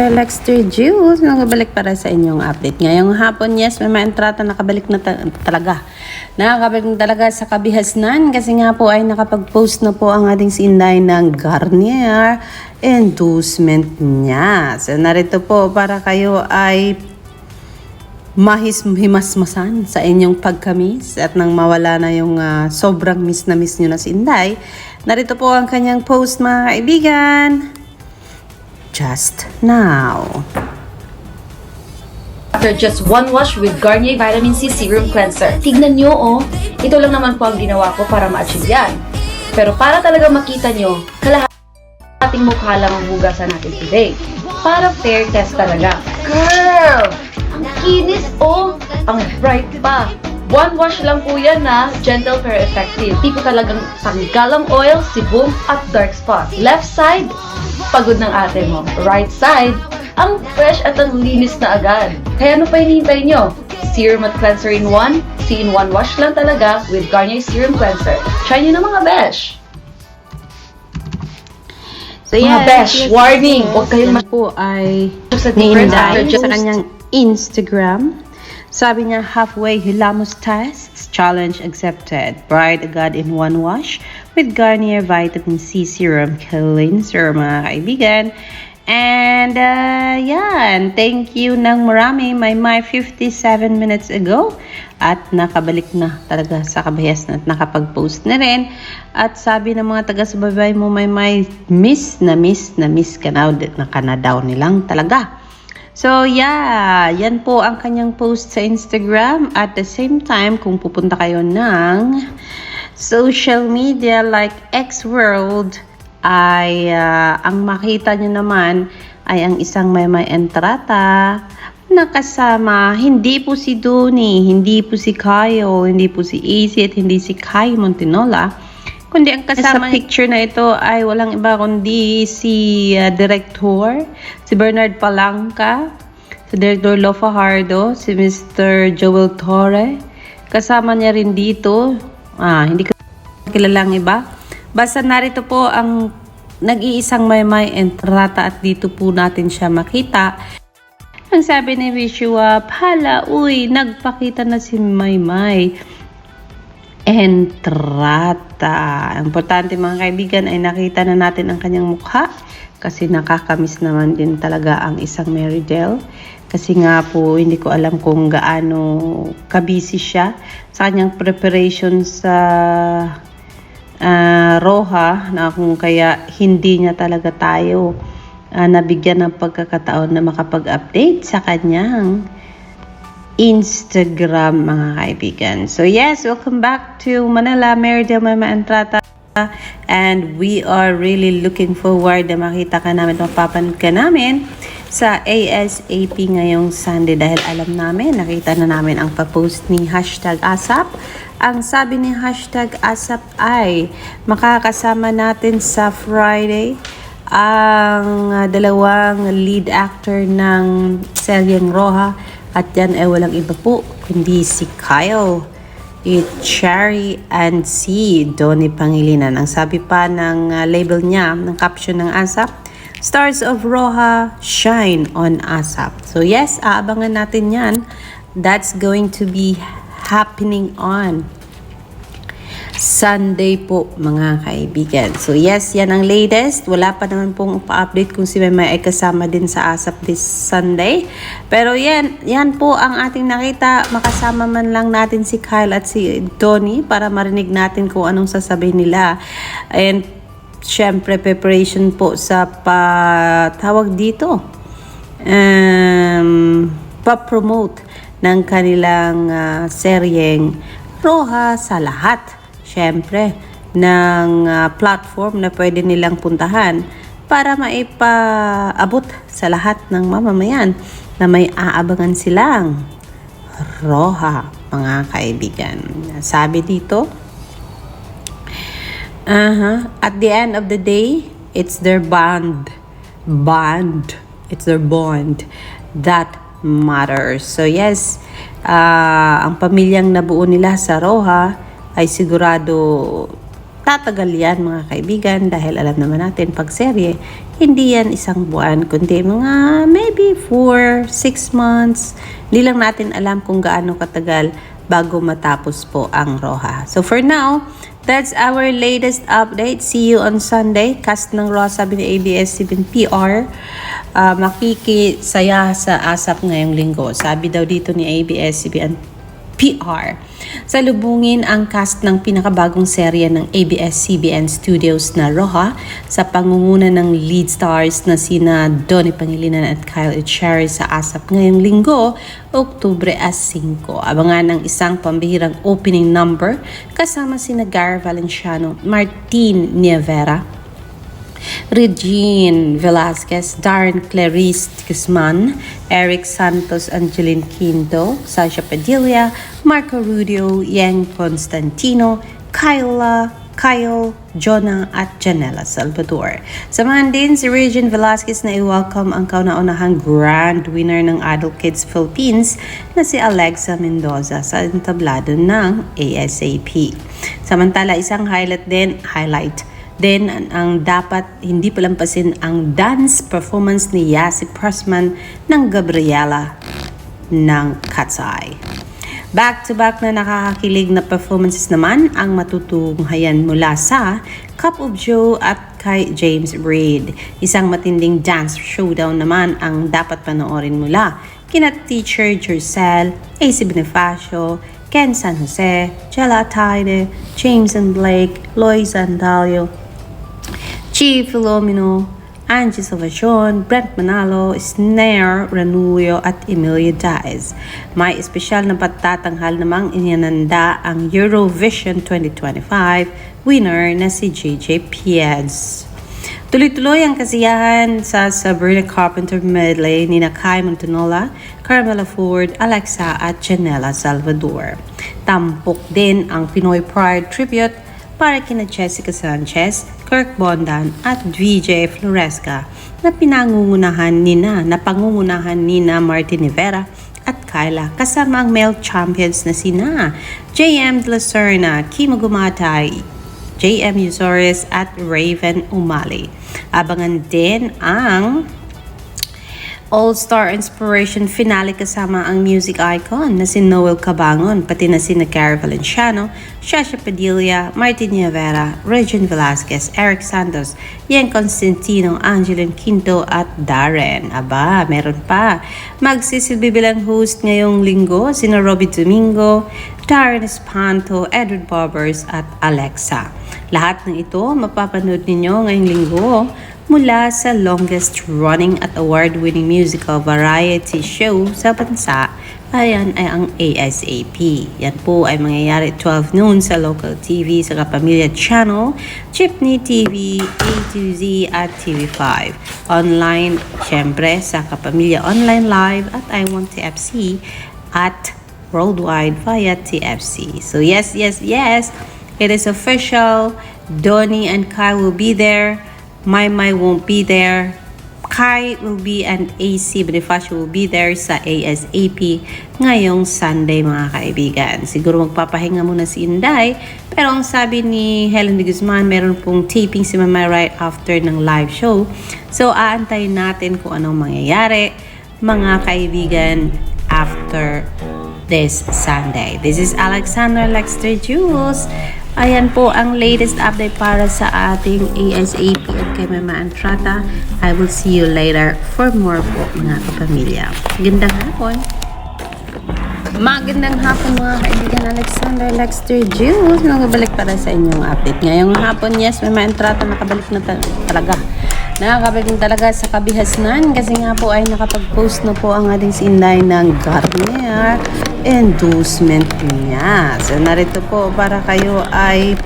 Relaxter Juice. Nakabalik para sa inyong update. Ngayong hapon, yes, may mga entrata nakabalik na ta- talaga. Nakakabalik na talaga sa kabihasnan kasi nga po ay nakapag-post na po ang ating sinday ng Garnier endorsement niya. So narito po para kayo ay mahis himasmasan sa inyong pagkamis at nang mawala na yung ah, sobrang miss na miss nyo na si Inday. Narito po ang kanyang post mga kaibigan. Just now. After just one wash with Garnier Vitamin C Serum Cleanser. Tignan nyo, oh. Ito lang naman po ang ginawa ko para ma-achieve yan. Pero para talaga makita nyo, kalahating mukha lang ang hugasan natin today. Para fair test talaga. Girl! Ang kinis, oh! Ang bright pa. One wash lang po yan na gentle pero effective. Tipo talagang tanggalang oil, sibum at dark spot. Left side, pagod ng ate mo. Right side, ang fresh at ang linis na agad. Kaya ano pa hinihintay nyo? Serum at cleanser in one, see in one wash lang talaga with Garnier Serum Cleanser. Try nyo na mga besh! So Mga besh, warning! po, Huwag kayong yan po ay sa sa kanyang Instagram. Sabi niya, halfway hilamos tests, challenge accepted. Bride agad in one wash with Garnier Vitamin C Serum Cleanser, mga kaibigan. And, uh, yan. Thank you ng marami. May my 57 minutes ago. At nakabalik na talaga sa kabayas na at nakapag-post na rin. At sabi ng mga taga-subaybay mo, may may miss na miss na miss ka na, na ka na daw nilang talaga. So yeah, yan po ang kanyang post sa Instagram. At the same time, kung pupunta kayo ng social media like X World, ay ah, ang makita nyo naman ay ang isang may may entrata na kasama, hindi po si Doni, hindi po si Kyle, hindi po si AC at hindi si Kai Montinola, kundi ang kasama sa picture na ito ay walang iba kundi si uh, Director, si Bernard Palangka, si Director Lo Fajardo, si Mr. Joel Torre. Kasama niya rin dito, ah, hindi ko kilalang iba. Basta narito po ang nag-iisang may may entrata at dito po natin siya makita. Ang sabi ni Vishua, pala, uy, nagpakita na si Maymay. Entrata. Ang Importante mga kaibigan ay nakita na natin ang kanyang mukha kasi nakakamiss naman din talaga ang isang Marydel. Kasi nga po, hindi ko alam kung gaano kabisi siya sa kanyang preparation sa ah, Roha na kung kaya hindi niya talaga tayo ah, nabigyan ng pagkakataon na makapag-update sa kanyang Instagram mga kaibigan. So yes, welcome back to Manila, Meridel Mama Entrata. And we are really looking forward na makita ka namin, mapapanood ka namin sa ASAP ngayong Sunday dahil alam namin, nakita na namin ang papost ni hashtag ASAP. Ang sabi ni hashtag ASAP ay makakasama natin sa Friday ang uh, dalawang lead actor ng Selyeng Roja at yan ay walang iba po kundi si Kyle Cherry and si Donnie Pangilinan. Ang sabi pa ng uh, label niya, ng caption ng ASAP, Stars of Roja shine on ASAP. So yes, aabangan natin yan. That's going to be happening on Sunday po mga kaibigan. So yes, yan ang latest. Wala pa naman pong pa-update kung si Mema ay kasama din sa ASAP this Sunday. Pero yan, yan po ang ating nakita. Makasama man lang natin si Kyle at si Donnie para marinig natin kung anong sasabihin nila. And syempre preparation po sa patawag dito. Um, pa-promote ng kanilang ah, seryeng Roha sa lahat syempre, ng ah, platform na pwede nilang puntahan para maipaabot sa lahat ng mamamayan na may aabangan silang roha, mga kaibigan. Sabi dito, aha, at the end of the day, it's their bond. Bond. It's their bond that matters. So yes, ah, ang pamilyang nabuo nila sa Roha ay sigurado tatagal yan mga kaibigan dahil alam naman natin pag serye, hindi yan isang buwan kundi mga maybe 4, 6 months. Hindi lang natin alam kung gaano katagal bago matapos po ang Roha. So for now, that's our latest update. See you on Sunday. Cast ng Roha sabi ni ABS-CBN-PR. Uh, makikisaya sa ASAP ngayong linggo. Sabi daw dito ni ABS-CBN PR. Salubungin ang cast ng pinakabagong serye ng ABS-CBN Studios na Roja sa pangunguna ng lead stars na sina Donnie Pangilinan at Kyle Echari sa ASAP ngayong linggo, Oktubre as 5. Abangan ng isang pambihirang opening number kasama sina Gara Valenciano, Martin Nievera, Regine Velasquez, Darren Clarice Guzman, Eric Santos, Angeline Quinto, Sasha Padilla, Marco Rudio, Yang Constantino, Kyla, Kyle, Jonah at Janela Salvador. Samahan din si Regine Velasquez na i-welcome ang kauna-unahang grand winner ng Adult Kids Philippines na si Alexa Mendoza sa entablado ng ASAP. Samantala, isang highlight din, highlight Then, ang, dapat hindi palampasin ang dance performance ni Yasi Pressman ng Gabriela ng Eye. Back-to-back na nakakakilig na performances naman ang matutunghayan mula sa Cup of Joe at kay James Reid. Isang matinding dance showdown naman ang dapat panoorin mula kina Teacher Jercel, AC Bonifacio, Ken San Jose, Jella Tide, James and Blake, Lois Andalio, Chi Filomeno, Angie Salvacion, Brent Manalo, Snare Ranuyo at Emilia Diaz. May espesyal na patatanghal namang inyananda ang Eurovision 2025 winner na si JJ Piaz. Tuloy-tuloy ang kasiyahan sa Sabrina Carpenter medley ni Kai Montanola, Carmela Ford, Alexa at Janela Salvador. Tampok din ang Pinoy Pride Tribute para kina Jessica Sanchez, Kirk Bondan at VJ Floresca na pinangungunahan nina na pangungunahan nina Martin Rivera at Kyla kasama ang male champions na sina JM De La Serna, Kimo Gumatay, JM Usoris at Raven Umali. Abangan din ang All-Star Inspiration finale kasama ang music icon na si Noel Cabangon, pati na si Cara Valenciano, Shasha Padilla, Martin Nievera, Regine Velasquez, Eric Santos, Yen Constantino, Angeline Quinto at Darren. Aba, meron pa. Magsisilbi bilang host ngayong linggo sina Robbie Domingo, Darren Espanto, Edward Barbers at Alexa. Lahat ng ito mapapanood ninyo ngayong linggo mula sa longest running at award-winning musical variety show sa bansa ayan ay ang ASAP. Yan po ay mangyayari 12 noon sa local TV sa Kapamilya Channel, Chipney TV, A to Z at TV5. Online, syempre, sa Kapamilya Online Live at I Want TFC at worldwide via TFC. So yes, yes, yes, it is official. Donnie and Kai will be there. My My won't be there. Kai will be and AC Bonifacio will be there sa ASAP ngayong Sunday mga kaibigan. Siguro magpapahinga muna si Inday pero ang sabi ni Helen de Guzman meron pong taping si Mama right after ng live show. So aantayin natin kung anong mangyayari mga kaibigan after this Sunday. This is Alexander Lexter Jules. Ayan po ang latest update para sa ating ASAP at kay Mama Antrata. I will see you later for more po mga kapamilya. Gandang hapon! Magandang hapon mga kaibigan Alexander Lexter Jules. Nagbabalik para sa inyong update. Ngayong hapon, yes, Mama Antrata nakabalik na ta- talaga. Nakakabalik na talaga sa kabihasnan kasi nga po ay nakapag-post na po ang ating si Inday ng Garnier endorsement niya. So, narito po para kayo ay